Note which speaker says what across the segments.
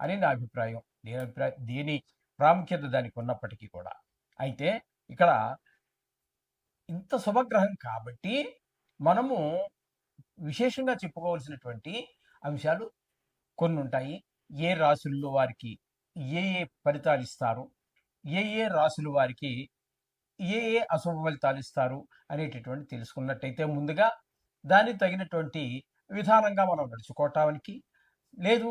Speaker 1: అని నా అభిప్రాయం. నేను అభిప్రాయం దేని ప్రాముఖ్యత దానికి ఉన్నప్పటికీ కూడా. అయితే ఇక్కడ ఇంత శుభగ్రహం కాబట్టి మనము విశేషంగా చెప్పుకోవాల్సినటువంటి అంశాలు కొన్ని ఉంటాయి. ఏ రాసుల్లో వారికి ఏ ఏ ఫలితాలు ఇస్తారు? ఏ ఏ రాసుల వారికి ఏ ఏ అశుభ ఫలితాలు ఇస్తారు అనేటటువంటి తెలుసుకున్నట్టయితే ముందుగా దానికి తగినటువంటి విధానంగా మనం నడుచుకోవటానికి లేదు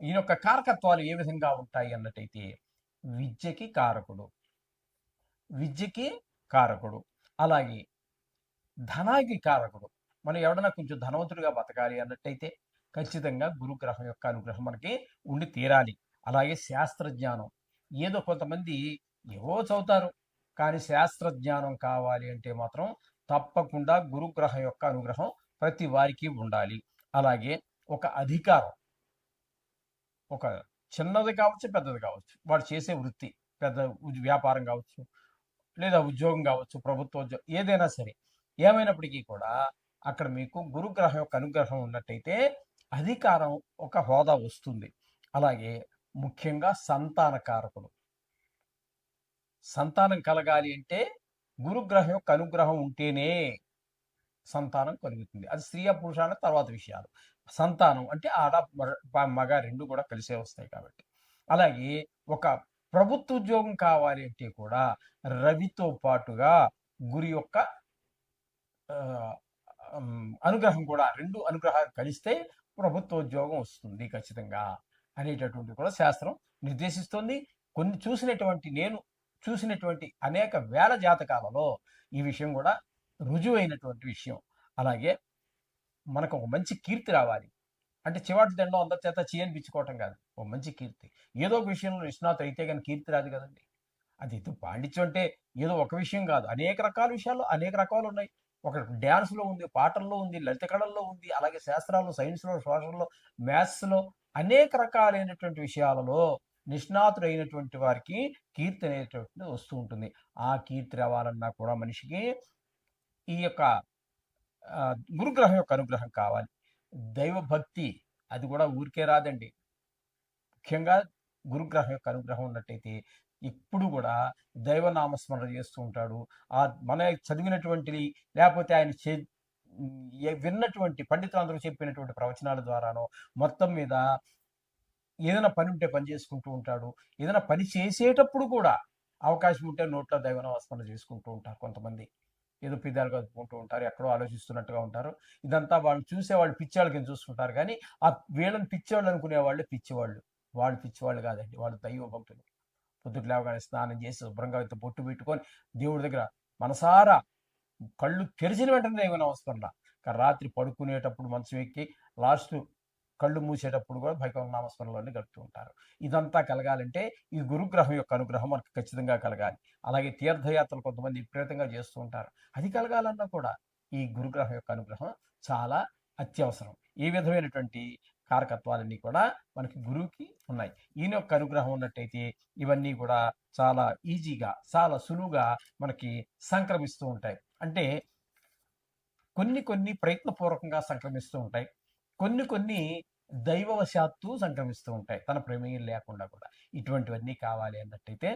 Speaker 1: ఈయన యొక్క కారకత్వాలు ఏ విధంగా ఉంటాయి అన్నట్టయితే విద్యకి కారకుడు. విద్యకి కారకుడు. అలాగే ధనానికి కారకుడు. మనం ఎవడన్నా కొంచెం ధనవంతుడిగా బతకాలి అన్నట్టయితే ఖచ్చితంగా గురుగ్రహం యొక్క అనుగ్రహం మనకి ఉండి తీరాలి. అలాగే శాస్త్రజ్ఞానం. ఏదో కొంతమంది ఏవో చదువుతారు. కానీ శాస్త్రజ్ఞానం కావాలి అంటే మాత్రం తప్పకుండా గురుగ్రహం యొక్క అనుగ్రహం ప్రతి వారికి ఉండాలి. అలాగే ఒక అధికారం. ఒక చిన్నది కావచ్చు పెద్దది కావచ్చు. వాడు చేసే వృత్తి పెద్ద వ్యాపారం కావచ్చు లేదా ఉద్యోగం కావచ్చు ప్రభుత్వ ఉద్యోగం ఏదైనా సరే ఏమైనప్పటికీ కూడా అక్కడ మీకు గురుగ్రహం యొక్క అనుగ్రహం ఉన్నట్టయితే అధికారం ఒక హోదా వస్తుంది. అలాగే ముఖ్యంగా సంతానకారకుడు సంతానం కలగాలి అంటే గురుగ్రహం యొక్క అనుగ్రహం ఉంటేనే సంతానం కలుగుతుంది. అది స్త్రీ పురుషాన తర్వాత విషయాలు. సంతానం అంటే ఆడ మగ- మగ రెండు కూడా కలిసే వస్తాయి కాబట్టి. అలాగే ఒక ప్రభుత్వ ఉద్యోగం కావాలి అంటే కూడా రవితో పాటుగా గురి యొక్క అనుగ్రహం కూడా రెండు అనుగ్రహాలు కలిస్తే ప్రభుత్వ ఉద్యోగం వస్తుంది ఖచ్చితంగా అనేటటువంటి కూడా శాస్త్రం నిర్దేశిస్తుంది. కొన్ని చూసినటువంటి నేను చూసినటువంటి అనేక వేల జాతకాలలో ఈ విషయం కూడా రుజువైనటువంటి విషయం. అలాగే మనకు ఒక మంచి కీర్తి రావాలి. అంటే చివాటి దండం అందరి చేత చేయనిపించుకోవటం కాదు. ఒక మంచి కీర్తి. ఏదో ఒక విషయంలో నిష్ణాతు అయితే కానీ కీర్తి రాదు కదండి. అది ఏదో పాండిత్యం అంటే ఏదో ఒక విషయం కాదు. అనేక రకాల విషయాల్లో అనేక రకాలు ఉన్నాయి. ఒక డ్యాన్స్లో ఉంది పాటల్లో ఉంది లలిత కళల్లో ఉంది అలాగే శాస్త్రాల్లో సైన్స్లో సోషల్లో మ్యాథ్స్లో అనేక రకాలైనటువంటి విషయాలలో నిష్ణాతుడైనటువంటి వారికి కీర్తి అనేటువంటిది వస్తూ ఉంటుంది. ఆ కీర్తి రావాలన్నా కూడా మనిషికి ఈ యొక్క గురుగ్రహం యొక్క అనుగ్రహం కావాలి. దైవభక్తి అది కూడా ఊరికే రాదండి. ముఖ్యంగా గురుగ్రహం యొక్క అనుగ్రహం ఉన్నట్టయితే ఇప్పుడు కూడా దైవనామస్మరణ చేస్తూ ఉంటాడు. ఆ మన చదివినటువంటిది లేకపోతే ఆయన చే ఏ- విన్నటువంటి పండితులందరూ చెప్పినటువంటి ప్రవచనాల ద్వారానో మొత్తం మీద ఏదైనా పని ఉంటే పని చేసుకుంటూ ఉంటాడు. ఏదైనా పని చేసేటప్పుడు కూడా అవకాశం ఉంటే నోట్లో దైవనామస్మరణ చేసుకుంటూ ఉంటారు కొంతమంది. ఏదో పిదాలుగా కలుపుకుంటూ ఉంటారు ఎక్కడో ఆలోచిస్తున్నట్టుగా ఉంటారు. ఇదంతా వాళ్ళు చూసే వాళ్ళు పిచ్చేవాళ్ళ కింద చూసుకుంటారు కానీ ఆ వీళ్ళని పిచ్చేవాళ్ళు అనుకునే వాళ్ళు పిచ్చివాళ్ళు. వాళ్ళు పిచ్చివాళ్ళు కాదండి వాళ్ళు దైవ భక్తులు. పొద్దుకు లేవగానే స్నానం చేసి శుభ్రంగా ఇంత బొట్టు పెట్టుకొని దేవుడి దగ్గర మనసారా కళ్ళు తెరిచిన వెంటనే దేవుని అవసరం కానీ రాత్రి పడుకునేటప్పుడు మనసు ఎక్కి లాస్ట్ కళ్ళు మూసేటప్పుడు కూడా భగవన్ నామస్మరణలోనే గడుపుతూ ఉంటారు. ఇదంతా కలగాలంటే ఈ గురుగ్రహం యొక్క అనుగ్రహం మనకు ఖచ్చితంగా కలగాలి. అలాగే తీర్థయాత్రలు కొంతమంది విపరీతంగా చేస్తూ ఉంటారు. అది కలగాలన్నా కూడా ఈ గురుగ్రహం యొక్క అనుగ్రహం చాలా అత్యవసరం. ఈ విధమైనటువంటి కారకత్వాలన్నీ కూడా మనకి గురువుకి ఉన్నాయి. ఈయన యొక్క అనుగ్రహం ఉన్నట్టయితే ఇవన్నీ కూడా చాలా ఈజీగా చాలా సులువుగా మనకి సంక్రమిస్తూ ఉంటాయి. అంటే కొన్ని కొన్ని ప్రయత్నపూర్వకంగా సంక్రమిస్తూ ఉంటాయి. కొన్ని కొన్ని దైవవశాత్తు సంక్రమిస్తూ ఉంటాయి. తన ప్రమేయం లేకుండా కూడా. ఇటువంటివన్నీ కావాలి అన్నట్టయితే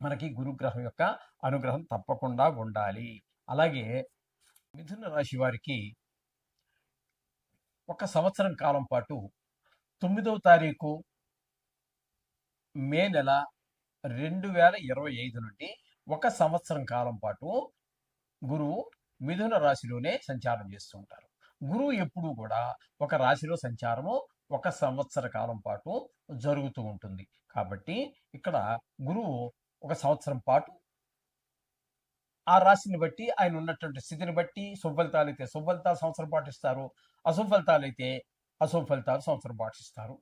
Speaker 1: మనకి గురుగ్రహం యొక్క అనుగ్రహం తప్పకుండా ఉండాలి. అలాగే మిథున రాశి వారికి ఒక సంవత్సరం కాలం పాటు తొమ్మిదవ తారీఖు మే నెల రెండు వేల ఇరవై ఐదు నుండి ఒక సంవత్సరం కాలం పాటు గురువు మిథున రాశిలోనే సంచారం చేస్తూ ఉంటారు. గురువు ఎప్పుడూ కూడా ఒక రాశిలో సంచారము ఒక సంవత్సర కాలం పాటు జరుగుతూ ఉంటుంది. కాబట్టి ఇక్కడ గురువు ఒక సంవత్సరం పాటు ఆ రాశిని బట్టి ఆయన ఉన్నటువంటి స్థితిని బట్టి శుభఫలితాలు అయితే శుభఫలితాలు సంవత్సరం పాటు ఇస్తారు అశుభ ఫలితాలు అయితే అశుభ ఫలితాలు సంవత్సరం పాటు ఇస్తారు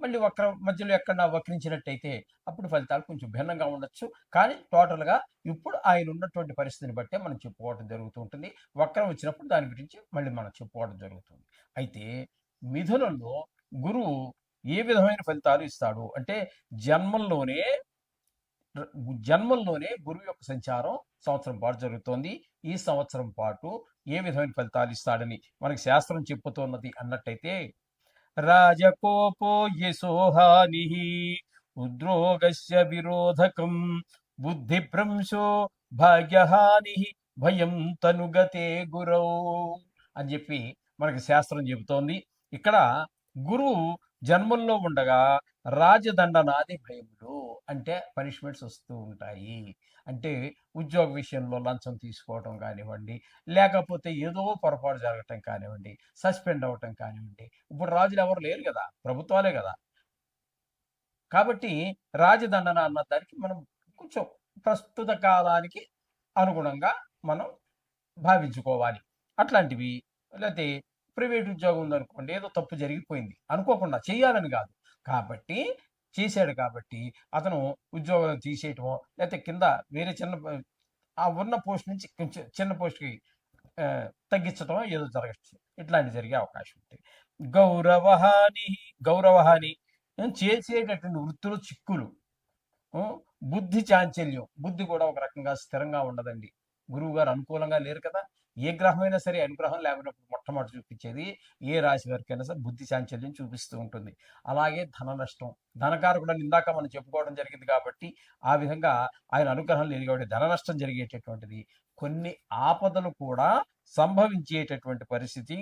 Speaker 1: మళ్ళీ వక్ర మధ్యలో ఎక్కడ వక్రించినట్టయితే అప్పుడు ఫలితాలు కొంచెం భిన్నంగా ఉండొచ్చు. కానీ టోటల్గా ఇప్పుడు ఆయన ఉన్నటువంటి పరిస్థితిని బట్టే మనం చెప్పుకోవడం జరుగుతూ ఉంటుంది. వక్రం వచ్చినప్పుడు దాని గురించి మళ్ళీ మనం చెప్పుకోవడం జరుగుతుంది. అయితే మిథునంలో గురువు ఏ విధమైన ఫలితాలు ఇస్తాడు? అంటే జన్మంలోనే జన్మంలోనే గురువు యొక్క సంచారం సంవత్సరం పాటు జరుగుతోంది. ఈ సంవత్సరం పాటు ఏ విధమైన ఫలితాలు ఇస్తాడని మనకి శాస్త్రం చెప్పుతోన్నది అన్నట్టయితే రాజకోపో యశోహాని ఉద్రోగస్య విరోధకం బుద్ధిభ్రంశో భాగ్యహాని భయం తనుగతే గురౌ అని చెప్పి మనకి శాస్త్రం చెబుతోంది. ఇక్కడ గురువు జన్మల్లో ఉండగా రాజదండనాది భయములు అంటే పనిష్మెంట్స్ వస్తూ ఉంటాయి. అంటే ఉద్యోగ విషయంలో లంచం తీసుకోవటం కానివ్వండి లేకపోతే ఏదో పొరపాటు జరగటం కానివ్వండి సస్పెండ్ అవ్వటం కానివ్వండి. ఇప్పుడు రాజులు ఎవరు లేరు కదా ప్రభుత్వాలే కదా. కాబట్టి రాజదండన అన్న దానికి మనం కొంచెం ప్రస్తుత కాలానికి అనుగుణంగా మనం భావించుకోవాలి. అట్లాంటివి లేకపోతే ప్రైవేట్ ఉద్యోగం ఉందనుకోండి ఏదో తప్పు జరిగిపోయింది. అనుకోకుండా చేయాలని కాదు. కాబట్టి చేశాడు కాబట్టి అతను ఉద్యోగం తీసేయటమో లేకపోతే కింద వేరే చిన్న ఆ ఉన్న పోస్ట్ నుంచి కొంచెం చిన్న పోస్ట్కి తగ్గించటం ఏదో జరగచ్చు. ఇట్లాంటి జరిగే అవకాశం ఉంది. గౌరవహాని గౌరవహాని చేసేటటువంటి వృత్తులు చిక్కులు. బుద్ధి చాంచల్యం. బుద్ధి కూడా ఒక రకంగా స్థిరంగా ఉండదండి. గురువు గారు అనుకూలంగా లేరు కదా. ఏ గ్రహమైనా సరే అనుగ్రహం లేకపోయినప్పుడు మొట్టమొదటి చూపించేది ఏ రాశి వారికైనా సరే బుద్ధి చాంచల్యం చూపిస్తూ ఉంటుంది. అలాగే ధన నష్టం. ధనకారకుడు ఇందాక మనం చెప్పుకోవడం జరిగింది కాబట్టి ఆ విధంగా ఆయన అనుగ్రహం లేని కాబట్టి ధన నష్టం జరిగేటటువంటిది. కొన్ని ఆపదలు కూడా సంభవించేటటువంటి పరిస్థితి.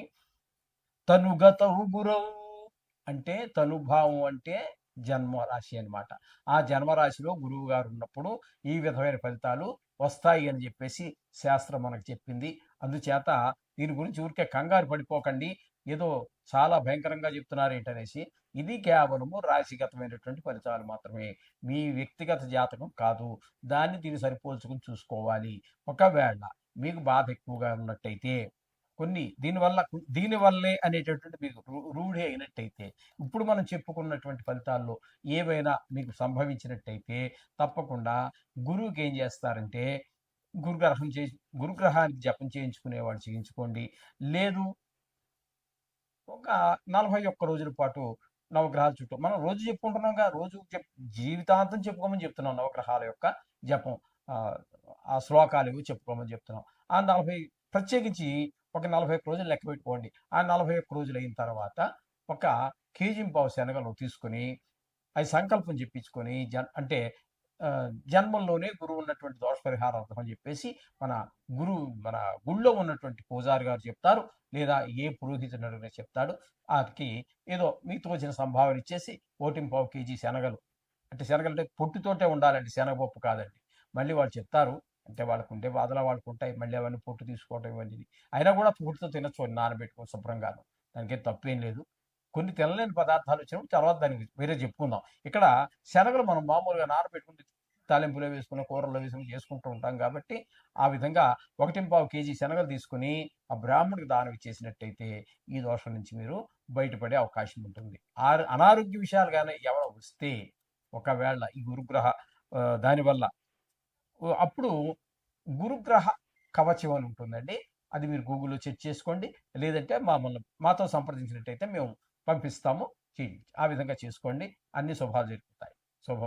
Speaker 1: తనుగత గురవు అంటే తనుభావం అంటే జన్మరాశి అనమాట ఆ జన్మరాశిలో గురువు గారు ఉన్నప్పుడు ఈ విధమైన ఫలితాలు వస్తాయి అని చెప్పేసి శాస్త్రం మనకు చెప్పింది. అందుచేత దీని గురించి ఊరికే కంగారు పడిపోకండి. ఏదో చాలా భయంకరంగా చెప్తున్నారు ఏంటనేసి. ఇది కేవలము రాశిగతమైనటువంటి ఫలితాలు మాత్రమే. మీ వ్యక్తిగత జాతకం కాదు. దాన్ని దీన్ని సరిపోల్చుకుని చూసుకోవాలి. ఒకవేళ మీకు బాధ ఎక్కువగా ఉన్నట్టయితే కొన్ని దీనివల్ల దీనివల్లే అనేటటువంటి మీకు రూఢి అయినట్టయితే ఇప్పుడు మనం చెప్పుకున్నటువంటి ఫలితాల్లో ఏవైనా మీకు సంభవించినట్టయితే తప్పకుండా గురువుకి ఏం చేస్తారంటే గురుగ్రహం చే గురుగ్రహానికి జపం చేయించుకునేవాడు చేయించుకోండి. లేదు ఒక నలభై ఒక్క రోజుల పాటు నవగ్రహాల చుట్టూ మనం రోజు చెప్పుకుంటున్నాంగా రోజు చెప్ జీవితాంతం చెప్పుకోమని చెప్తున్నాం నవగ్రహాల యొక్క జపం. ఆ శ్లోకాలు ఇవి చెప్పుకోమని చెప్తున్నాం. ఆ నలభై ప్రత్యేకించి ఒక నలభై ఒక్క రోజులు లెక్క పెట్టుకోండి. ఆ నలభై ఒక్క రోజులు అయిన తర్వాత ఒక కేజీ పావు శనగలు తీసుకుని అవి సంకల్పం చెప్పించుకొని జన్ అంటే జన్మంలోనే గురువు ఉన్నటువంటి దోష పరిహారార్థం అని చెప్పేసి మన గురువు మన గుళ్ళో ఉన్నటువంటి పూజారి గారు చెప్తారు. లేదా ఏ పురోహితుడు అడిగినా చెప్తాడు. వాటికి ఏదో మీకు తోచిన సంభావన ఇచ్చేసి ఓటింగ్ పావు కేజీ శనగలు. అంటే శనగలు అంటే పొట్టుతోటే ఉండాలండి. శనగపప్పు కాదండి. మళ్ళీ వాళ్ళు చెప్తారు. అంటే వాళ్ళకు ఉండే బాధల వాళ్ళకు ఉంటాయి. మళ్ళీ అవన్నీ పొట్టు తీసుకోవడం ఇవన్నీ. అయినా కూడా పొట్టుతో తినచ్చు నానబెట్టుకో శుభ్రంగాను. దానికి తప్పేం లేదు. కొన్ని తినలేని పదార్థాలు వచ్చినప్పుడు తర్వాత దానికి వేరే చెప్పుకుందాం. ఇక్కడ శనగలు మనం మామూలుగా నానబెట్టుకుంటే తాలింపులో వేసుకుని కూరల్లో వేసుకుని చేసుకుంటూ ఉంటాం కాబట్టి ఆ విధంగా ఒకటి పావు కేజీ శనగలు తీసుకుని ఆ బ్రాహ్మణుడికి దానం ఇచ్చేసినట్టయితే ఈ దోషం నుంచి మీరు బయటపడే అవకాశం ఉంటుంది. ఆ- అనారోగ్య విషయాలు కానీ ఎవరో వస్తే ఒకవేళ ఈ గురుగ్రహ దానివల్ల అప్పుడు గురుగ్రహ కవచం అని ఉంటుందండి. అది మీరు గూగుల్లో చెక్ చేసుకోండి. లేదంటే మమ్మల్ని మాతో సంప్రదించినట్టయితే మేము పంపిస్తాము. చేయండి ఆ విధంగా చేసుకోండి. అన్ని శుభాలు జరుగుతాయి.